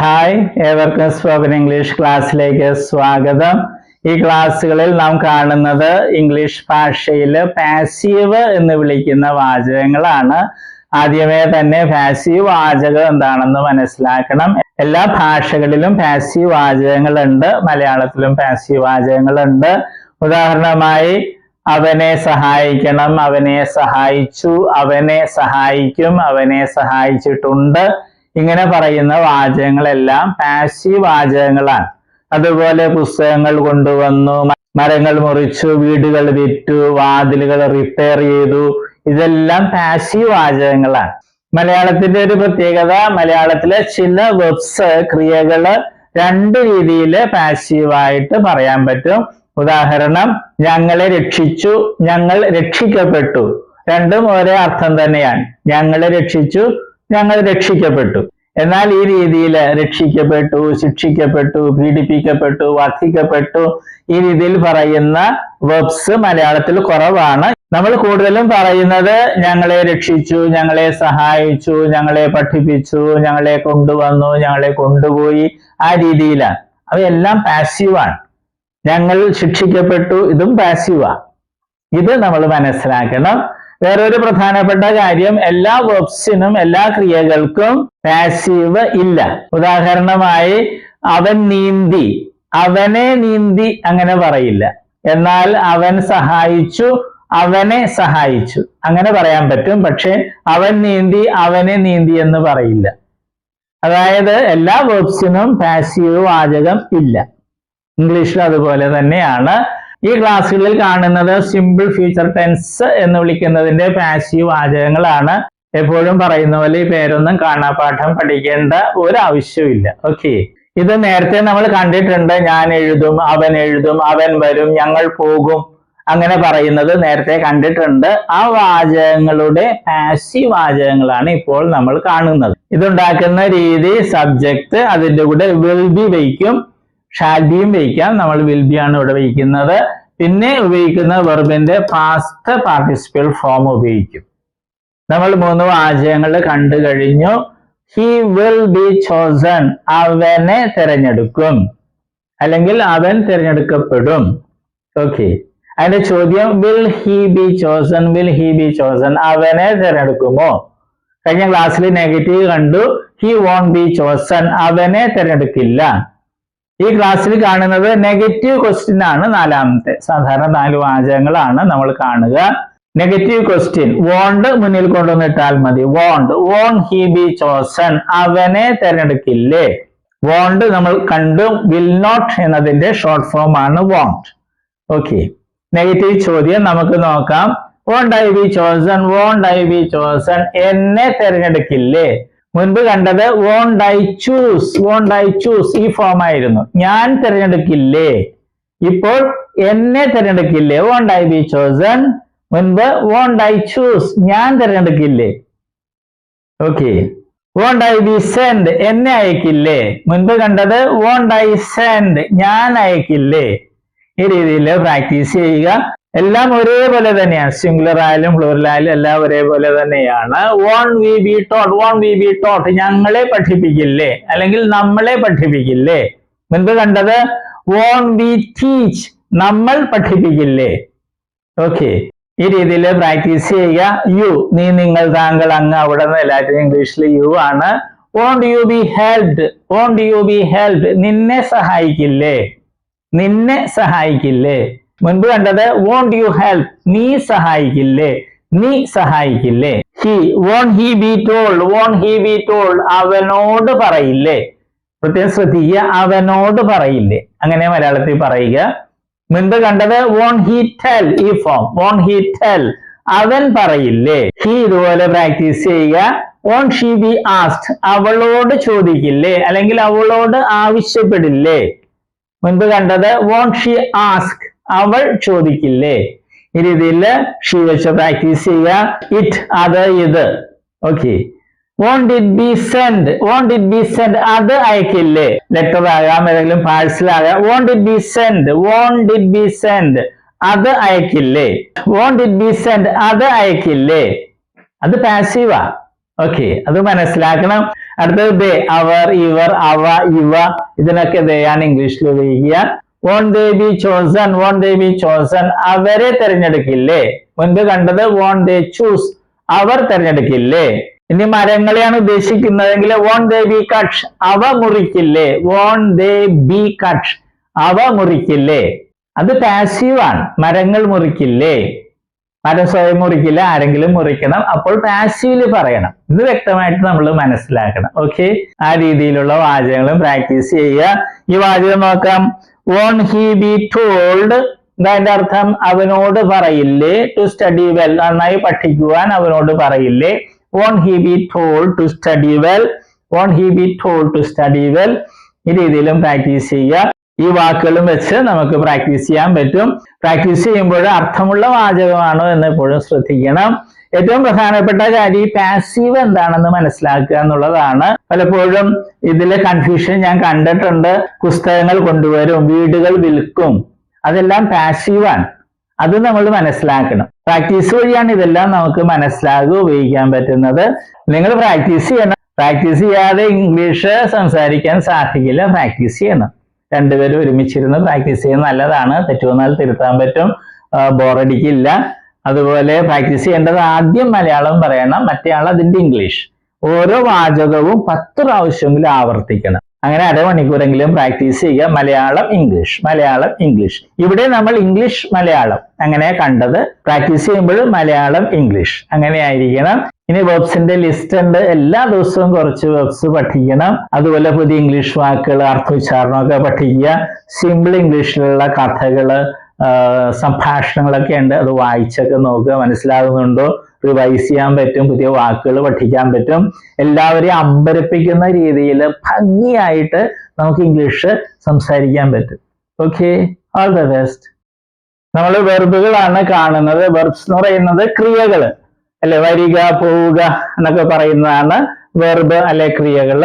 Hi ഏവർക്കും spoken English ക്ലാസ്സിലേക്ക് സ്വാഗതം. ഈ ക്ലാസ്സുകളിൽ നാം കാണുന്നത് ഇംഗ്ലീഷ് ഭാഷയിൽ പാസീവ് എന്ന് വിളിക്കുന്ന വാചകങ്ങളാണ്. ആദ്യമേ തന്നെ പാസീവ് വാചകം എന്താണെന്ന് മനസ്സിലാക്കണം. എല്ലാ ഭാഷകളിലും പാസീവ് വാചകങ്ങളുണ്ട്. മലയാളത്തിലും പാസീവ് വാചകങ്ങളുണ്ട്. ഉദാഹരണമായി അവനെ സഹായിക്കണം അവനെ സഹായിച്ചു അവനെ സഹായിക്കും അവനെ സഹായിച്ചിട്ടുണ്ട്. ഇങ്ങനെ പറയുന്ന വാചകങ്ങളെല്ലാം പാസീവ് വാചകങ്ങളാണ്. അതുപോലെ പുസ്തകങ്ങൾ കൊണ്ടുവന്നു മരങ്ങൾ മുറിച്ചു വീടുകൾ വിറ്റു വാതിലുകൾ റിപ്പയർ ചെയ്തു. ഇതെല്ലാം പാസീവ് വാചകങ്ങളാണ്. മലയാളത്തിന്റെ ഒരു പ്രത്യേകത മലയാളത്തിലെ ചില വെബ്സ് ക്രിയകൾ രണ്ട് രീതിയിൽ പാസീവായിട്ട് പറയാൻ പറ്റും. ഉദാഹരണം ഞങ്ങളെ രക്ഷിച്ചു ഞങ്ങൾ രക്ഷിക്കപ്പെട്ടു. രണ്ടും ഒരേ അർത്ഥം തന്നെയാണ്. ഞങ്ങളെ രക്ഷിച്ചു ഞങ്ങൾ രക്ഷിക്കപ്പെട്ടു. എന്നാൽ ഈ രീതിയിൽ രക്ഷിക്കപ്പെട്ടു ശിക്ഷിക്കപ്പെട്ടു പീഡിപ്പിക്കപ്പെട്ടു വർദ്ധിക്കപ്പെട്ടു ഈ രീതിയിൽ പറയുന്ന വെബ്സ് മലയാളത്തിൽ കുറവാണ്. നമ്മൾ കൂടുതലും പറയുന്നത് ഞങ്ങളെ രക്ഷിച്ചു ഞങ്ങളെ സഹായിച്ചു ഞങ്ങളെ പഠിപ്പിച്ചു ഞങ്ങളെ കൊണ്ടുവന്നു ഞങ്ങളെ കൊണ്ടുപോയി. ആ രീതിയിലാണ്. അവയെല്ലാം പാസീവാണ് ഞങ്ങൾ ശിക്ഷിക്കപ്പെട്ടു ഇതും പാസീവാണ് ഇത് നമ്മൾ മനസ്സിലാക്കണം. വേറൊരു പ്രധാനപ്പെട്ട കാര്യം എല്ലാ വെബ്സിനും എല്ലാ ക്രിയകൾക്കും പാസീവ് ഇല്ല. ഉദാഹരണമായി അവൻ നീന്തി. അവനെ നീന്തി അങ്ങനെ പറയില്ല. എന്നാൽ അവൻ സഹായിച്ചു അവനെ സഹായിച്ചു. അങ്ങനെ പറയാൻ പറ്റും. പക്ഷെ അവൻ നീന്തി അവനെ നീന്തി എന്ന് പറയില്ല. അതായത് എല്ലാ വേർബ്സിനും പാസീവ് വാചകം ഇല്ല. ഇംഗ്ലീഷിൽ അതുപോലെ തന്നെയാണ്. ഈ ക്ലാസ്സുകളിൽ കാണുന്നത് സിമ്പിൾ ഫ്യൂച്ചർ ടെൻസ് എന്ന് വിളിക്കുന്നതിന്റെ പാസീവ് വാചകങ്ങളാണ്. എപ്പോഴും പറയുന്ന പോലെ ഈ പേരൊന്നും കാണാപാഠം പഠിക്കേണ്ട ഒരു ആവശ്യമില്ല ഓക്കെ ഇത് നേരത്തെ നമ്മൾ കണ്ടിട്ടുണ്ട്. ഞാൻ എഴുതും അവൻ എഴുതും അവൻ വരും ഞങ്ങൾ പോകും. അങ്ങനെ പറയുന്നത് നേരത്തെ കണ്ടിട്ടുണ്ട്. ആ വാചകങ്ങളുടെ പാസീവ് വാചകങ്ങളാണ് ഇപ്പോൾ നമ്മൾ കാണുന്നത്. ഇതുണ്ടാക്കുന്ന രീതി സബ്ജക്റ്റ് അതിന്റെ കൂടെ വിൽ ബി വയ്ക്കും. ഷാൽ ബിയും വയ്ക്കാം നമ്മൾ വിൽ ബി ആണ് ഇവിടെ വയ്ക്കുന്നത് പിന്നെ ഉപയോഗിക്കുന്ന വെർബിന്റെ പാസ്റ്റ് പാർട്ടിസിപ്പൽ ഫോം ഉപയോഗിക്കും. നമ്മൾ മൂന്ന് വാചകങ്ങൾ കണ്ടു കഴിഞ്ഞു. ഹി വിൽ ബി ചോസൺ അവനെ തിരഞ്ഞെടുക്കും. അല്ലെങ്കിൽ അവൻ തിരഞ്ഞെടുക്കപ്പെടും. ഓക്കെ അതിന്റെ ചോദ്യം will he be chosen will he be chosen അവനെ തിരഞ്ഞെടുക്കുമോ? കഴിഞ്ഞ ക്ലാസ്സിൽ നെഗറ്റീവ് കണ്ടു. ഹി വോൺ ബി ചോസൺ അവനെ തിരഞ്ഞെടുക്കില്ല. ഈ ക്ലാസ്സിൽ കാണുന്നത് നെഗറ്റീവ് ക്വസ്റ്റ്യൻ ആണ് നാലാമത്തെ. സാധാരണ നാല് വാചകങ്ങളാണ് നമ്മൾ കാണുക. നെഗറ്റീവ് ക്വസ്റ്റ്യൻ വോണ്ട് മുന്നിൽ കൊണ്ടുവന്നിട്ടാൽ മതി. Won't won't he be chosen അവനെ തിരഞ്ഞെടുക്കില്ലേ? വോണ്ട് നമ്മൾ കണ്ടു. വിൽ നോട്ട് എന്നതിന്റെ ഷോർട്ട് ഫോം ആണ് വോണ്ട് ഓക്കെ നെഗറ്റീവ് ചോദ്യം നമുക്ക് നോക്കാം. Won't I be chosen won't I be chosen എന്നെ തിരഞ്ഞെടുക്കില്ലേ? മുൻപ് കണ്ടത് won't I choose won't I choose ഈ ഫോം ആയിരുന്നു. ഞാൻ തിരഞ്ഞെടുക്കില്ലേ? ഇപ്പോൾ എന്നെ തിരഞ്ഞെടുക്കില്ലേ? വോണ്ട് ഐ ബി ചോസൺ മുൻപ് വോണ്ട് ഐ ചൂസ് ഞാൻ തിരഞ്ഞെടുക്കില്ലേ? Okay won't I be send എന്നെ അയക്കില്ലേ? മുൻപ് കണ്ടത് വോണ്ട് ഐ സെൻഡ് ഞാൻ അയക്കില്ലേ? ഈ രീതിയിൽ പ്രാക്ടീസ് ചെയ്യുക. എല്ലാം ഒരേപോലെ തന്നെയാണ്. സിംഗുലർ ആയാലും പ്ലൂറൽ ആയാലും എല്ലാം ഒരേപോലെ തന്നെയാണ്. Won't we be taught won't we be taught ഞങ്ങളെ പഠിപ്പിക്കില്ലേ? അല്ലെങ്കിൽ നമ്മളെ പഠിപ്പിക്കില്ലേ? മുൻപ് കണ്ടത് വോൺ വി ടീച്ച് നമ്മൾ പഠിപ്പിക്കില്ലേ? ഓക്കെ ഈ രീതിയിൽ പ്രാക്ടീസ് ചെയ്യുക. യു നീ നിങ്ങൾ താങ്കൾ അങ്ങ് അവിടെ നിന്ന് ലാറ്റിൻ ഇംഗ്ലീഷിൽ യു ആണ്. Won't you be helped won't you be helped നിന്നെ സഹായിക്കില്ലേ? നിന്നെ സഹായിക്കില്ലേ? മുൻപ് കണ്ടത് വോണ്ട് യു ഹെൽപ് നീ സഹായിക്കില്ലേ? നീ സഹായിക്കില്ലേ? He won't he be told won't he be told അവനോട് പറയില്ലേ? പ്രത്യേകം ശ്രദ്ധിക്കുക അവനോട് പറയില്ലേ? അങ്ങനെ മലയാളത്തിൽ പറയുക. മുൻപ് കണ്ടത് വോൺ ഹി ടെൽ ഈ ഫോം വോൺ ഹി ടെൽ അവൻ പറയില്ലേ? ഹി ഇതുപോലെ പ്രാക്ടീസ് ചെയ്യുക. വോൺ ഷീ ബി ആസ്റ്റ് അവളോട് ചോദിക്കില്ലേ? അല്ലെങ്കിൽ അവളോട് ആവശ്യപ്പെടില്ലേ? മുൻപ് കണ്ടത് വോൺ ഷി ആസ്ക് അവൾ ചോദിക്കില്ലേ? ഈ രീതിയിൽ ഷീ വെച്ച് പ്രാക്ടീസ് ചെയ്യുക. ഇറ്റ് അത് ഇത്. Okay won't it be send won't it be send അത് അയക്കില്ലേ? ലെറ്റർ ആകാം ഏതെങ്കിലും പാഴ്സൽ ആകാം. Won't it be send won't it be send അത് അയക്കില്ലേ? വോണ്ട് ഇറ്റ് ബി സെൻഡ് അത് അയക്കില്ലേ? അത് പാസീവാ ഓക്കെ അത് മനസ്സിലാക്കണം. അടുത്തത് ദേ അവർ ഇവർ അവ ഇവ. ഇതിനൊക്കെ ദയാണ് ഇംഗ്ലീഷിൽ ഉപയോഗിക്കുക. Won't they be chosen won't they be chosen അവരെ തിരഞ്ഞെടുക്കില്ലേ? മുൻപ് കണ്ടത് വോൺ ദേ ചൂസ് അവർ തിരഞ്ഞെടുക്കില്ലേ? ഇനി മരങ്ങളെയാണ് ഉദ്ദേശിക്കുന്നതെങ്കിൽ വോൺ ദേ ബി കട്ട് അവ മുറിക്കില്ലേ? വോൺ ദേ ബി കട്ട് അവ മുറിക്കില്ലേ? അത് പാസീവാണ് മരങ്ങൾ മുറിക്കില്ലേ? മരം സ്വയം മുറിക്കില്ല ആരെങ്കിലും മുറിക്കണം. അപ്പോൾ പാസീവിൽ പറയണം. ഇത് വ്യക്തമായിട്ട് നമ്മൾ മനസ്സിലാക്കണം. ഓക്കെ ആ രീതിയിലുള്ള വാചകങ്ങളും പ്രാക്ടീസ് ചെയ്യുക. ഈ വാചകം നോക്കാം. വോൺ ഹി ബി ടോൾഡ് അതിന്റെ അർത്ഥം അവനോട് പറയില്ലേ? ടു സ്റ്റഡി വെൽ നന്നായി പഠിക്കുവാൻ അവനോട് പറയില്ലേ? Won't he be told to study well won't he be told to study well ഈ രീതിയിലും പ്രാക്ടീസ് ചെയ്യുക. ഈ വാക്കുകളും വെച്ച് നമുക്ക് പ്രാക്ടീസ് ചെയ്യാൻ പറ്റും. പ്രാക്ടീസ് ചെയ്യുമ്പോൾ അർത്ഥമുള്ള വാചകമാണോ എന്ന് എപ്പോഴും ശ്രദ്ധിക്കണം. ഏറ്റവും പ്രധാനപ്പെട്ട കാര്യം ഈ പാസീവ് എന്താണെന്ന് മനസ്സിലാക്കുക എന്നുള്ളതാണ്. പലപ്പോഴും ഇതിലെ കൺഫ്യൂഷൻ ഞാൻ കണ്ടിട്ടുണ്ട്. പുസ്തകങ്ങൾ കൊണ്ടുവരും വീടുകൾ വിൽക്കും. അതെല്ലാം പാസീവാണ് അത് നമ്മൾ മനസ്സിലാക്കണം. പ്രാക്ടീസ് വഴിയാണ് ഇതെല്ലാം നമുക്ക് മനസ്സിലാകുക ഉപയോഗിക്കാൻ പറ്റുന്നത്. നിങ്ങൾ പ്രാക്ടീസ് ചെയ്യണം. പ്രാക്ടീസ് ചെയ്യാതെ ഇംഗ്ലീഷ് സംസാരിക്കാൻ സാധിക്കില്ല. പ്രാക്ടീസ് ചെയ്യണം. രണ്ടുപേരും ഒരുമിച്ചിരുന്ന് പ്രാക്ടീസ് ചെയ്യുന്നത് നല്ലതാണ്. തെറ്റുവന്നാൽ തിരുത്താൻ പറ്റും. ബോറടിക്കില്ല അതുപോലെ പ്രാക്ടീസ് ചെയ്യേണ്ടത് ആദ്യം മലയാളം പറയണം മറ്റേ ആൾ അതിന്റെ ഇംഗ്ലീഷ്. ഓരോ വാചകവും പത്ത് പ്രാവശ്യമെങ്കിലും ആവർത്തിക്കണം. അങ്ങനെ അരമണിക്കൂറെങ്കിലും പ്രാക്ടീസ് ചെയ്യുക. മലയാളം ഇംഗ്ലീഷ്. മലയാളം ഇംഗ്ലീഷ്. ഇവിടെ നമ്മൾ ഇംഗ്ലീഷ് മലയാളം അങ്ങനെ കണ്ടത്. പ്രാക്ടീസ് ചെയ്യുമ്പോൾ മലയാളം ഇംഗ്ലീഷ് അങ്ങനെ ആയിരിക്കണം ഇനി വേർബ്സിന്റെ ലിസ്റ്റ് ഉണ്ട്. എല്ലാ ദിവസവും കുറച്ച് വേർബ്സ് പഠിക്കണം. അതുപോലെ പുതിയ ഇംഗ്ലീഷ് വാക്കുകൾ അർത്ഥോച്ചാരണമൊക്കെ പഠിക്കുക. സിമ്പിൾ ഇംഗ്ലീഷിലുള്ള കഥകൾ സംഭാഷണങ്ങളൊക്കെ ഉണ്ട്. അത് വായിച്ചൊക്കെ നോക്കുക. മനസ്സിലാകുന്നുണ്ടോ? റിവൈസ് ചെയ്യാൻ പറ്റും പുതിയ വാക്കുകൾ പഠിക്കാൻ പറ്റും. എല്ലാവരെയും അമ്പരപ്പിക്കുന്ന രീതിയിൽ ഭംഗിയായിട്ട് നമുക്ക് ഇംഗ്ലീഷ് സംസാരിക്കാൻ പറ്റും. ഓക്കെ ഓൾ ദ ബെസ്റ്റ് നമ്മൾ വെർബുകളാണ് കാണുന്നത്. വെർബ്സ് എന്ന് പറയുന്നത് ക്രിയകൾ. അല്ലെ വരിക പോവുക എന്നൊക്കെ പറയുന്നതാണ് വെർബ് അല്ലെ ക്രിയകൾ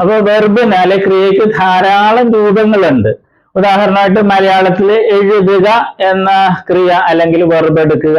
അപ്പൊ വെർബിന് അല്ലെ ക്രിയക്ക് ധാരാളം രൂപങ്ങളുണ്ട്. ഉദാഹരണമായിട്ട് മലയാളത്തിൽ എഴുതുക എന്ന ക്രിയ അല്ലെങ്കിൽ വെർബ് എടുക്കുക.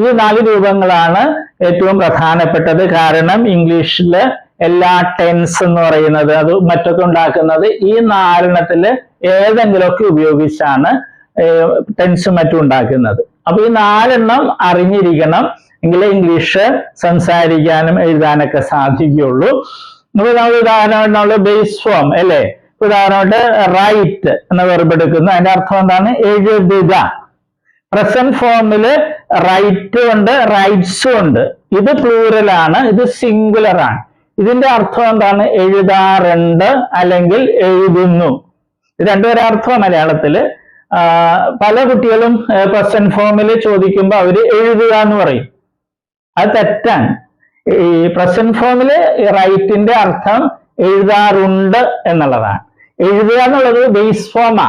ഈ നാല് രൂപങ്ങളാണ് ഏറ്റവും പ്രധാനപ്പെട്ടത്. കാരണം ഇംഗ്ലീഷിൽ എല്ലാ ടെൻസ് എന്ന് പറയുന്നത് അത് മറ്റൊക്കെ ഉണ്ടാക്കുന്നത് ഈ നാലെണ്ണത്തിൽ ഏതെങ്കിലുമൊക്കെ ഉപയോഗിച്ചാണ് ടെൻസ് മറ്റും ഉണ്ടാക്കുന്നത്. അപ്പൊ ഈ നാലെണ്ണം അറിഞ്ഞിരിക്കണം. എങ്കിലേ ഇംഗ്ലീഷ് സംസാരിക്കാനും എഴുതാനൊക്കെ സാധിക്കുകയുള്ളൂ. നമ്മൾ നമ്മൾ നമ്മൾ ബേസ് ഫോം അല്ലേ? ഉദാഹരണമായിട്ട് റൈറ്റ് എന്ന വെർബ് എടുക്കുന്നു. അതിന്റെ അർത്ഥം എന്താണ്? എഴുതുക. പ്രസന്റ് ഫോമിൽ റൈറ്റും ഉണ്ട് റൈറ്റ്സും ഉണ്ട്. ഇത് പ്ലൂറൽ ആണ് ഇത് സിംഗുലർ ആണ്. ഇതിന്റെ അർത്ഥം എന്താണ്? എഴുതാറുണ്ട് അല്ലെങ്കിൽ എഴുതുന്നു. ഇത് മലയാളത്തിൽ. പല കുട്ടികളും പ്രസന്റ് ഫോമിൽ ചോദിക്കുമ്പോൾ അവർ എഴുതുക എന്ന് പറയും. അത് തെറ്റാണ്. ഈ പ്രസന്റ് ഫോമിൽ റൈറ്റിന്റെ അർത്ഥം എഴുതാറുണ്ട് എന്നുള്ളതാണ്. എഴുതുക എന്നുള്ളത് ബേസ് ഫോമാ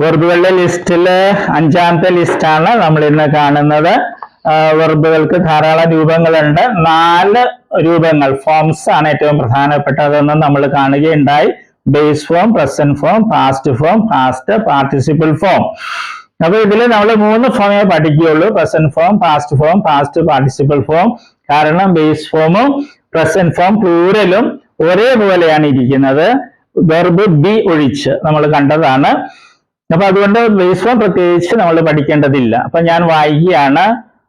വെർബുകളുടെ ലിസ്റ്റിൽ അഞ്ചാമത്തെ ലിസ്റ്റാണ് നമ്മൾ ഇന്ന് കാണുന്നത് വെർബുകൾക്ക് ധാരാളം രൂപങ്ങളുണ്ട്. നാല് രൂപങ്ങൾ ഫോംസ് ആണ് ഏറ്റവും പ്രധാനപ്പെട്ടതെന്ന് നമ്മൾ കാണുകയുണ്ടായി. Base form present form past form past participle form. അപ്പൊ ഇതിൽ നമ്മൾ മൂന്ന് ഫോമേ പഠിക്കുകയുള്ളൂ. Present form past form past participle form. കാരണം ബേസ് ഫോമും പ്രസന്റ് ഫോം പ്ലൂരലും ഒരേപോലെയാണ് ഇരിക്കുന്നത്. വെർബ് ബി ഒഴിച്ച് നമ്മൾ കണ്ടതാണ്. അപ്പൊ അതുകൊണ്ട് ബേസ് ഫോം പ്രത്യേകിച്ച് നമ്മൾ പഠിക്കേണ്ടതില്ല. അപ്പൊ ഞാൻ വായിക്കുകയാണ്.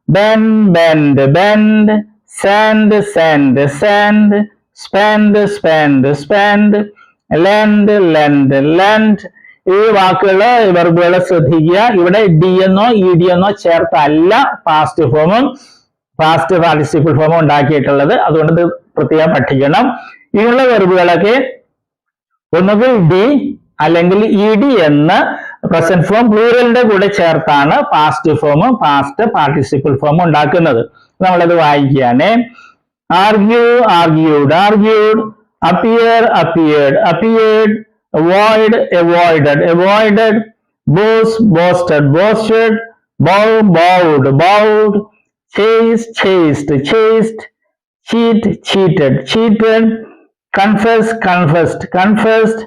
Bend bend send send send spend spend spend lend lend lend ഈ വാക്കുകൾ വെർബുകളെ ശ്രദ്ധിക്കുക. ഇവിടെ ഡി എന്നോ ഇ ഡി എന്നോ ചേർത്തല്ല പാസ്റ്റ് ഫോമും പാസ്റ്റ് പാർട്ടിസിപ്പിൾ ഫോമും ഉണ്ടാക്കിയിട്ടുള്ളത്. അതുകൊണ്ട് പ്രത്യേകം പഠിക്കണം. ഇങ്ങനെയുള്ള വെർബുകളൊക്കെ ഒന്നുകിൽ ഡി അല്ലെങ്കിൽ ഇ ഡി എന്ന് പ്രസന്റ് ഫോം പ്ലൂറലിന്റെ കൂടെ ചേർത്താണ് past form past participle form ഉണ്ടാക്കുന്നത്. നമ്മളത് വായിക്കുകയാണ്. Argue argued argued appear appeared appeared avoid avoided avoided boast boasted boasted bow bowed bowed cheated confess confessed confessed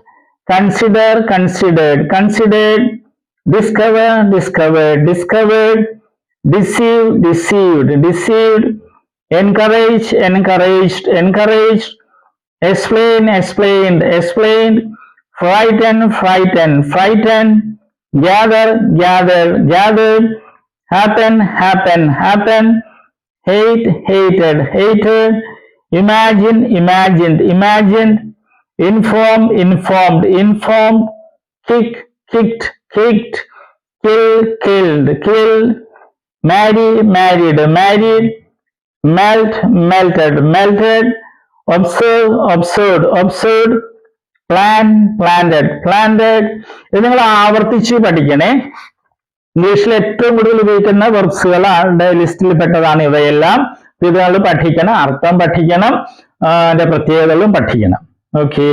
consider considered. Considered discover discovered. Discovered deceive deceived. Deceived encourage encouraged. Encouraged explain explained. Explained frighten frightened. Frightened gather gathered. Gathered happen happen. Happen hate, hated, hated, imagine, imagined, imagined, inform, informed, informed, kick, kicked, kicked, kill, killed, kill marry, married, married, melt, melted, melted, observe, observed, observed, plan, planted, planted. ഇത് നിങ്ങൾ ആവർത്തിച്ച് പഠിക്കണേ ഇംഗ്ലീഷിൽ ഏറ്റവും കൂടുതൽ ഉപയോഗിക്കുന്ന വെർബ്സുകളുടെ ലിസ്റ്റിൽ പെട്ടതാണ് ഇവയെല്ലാം ഇത് പഠിക്കണം അർത്ഥം പഠിക്കണം അതിന്റെ പ്രത്യേകതകളും പഠിക്കണം ഓക്കെ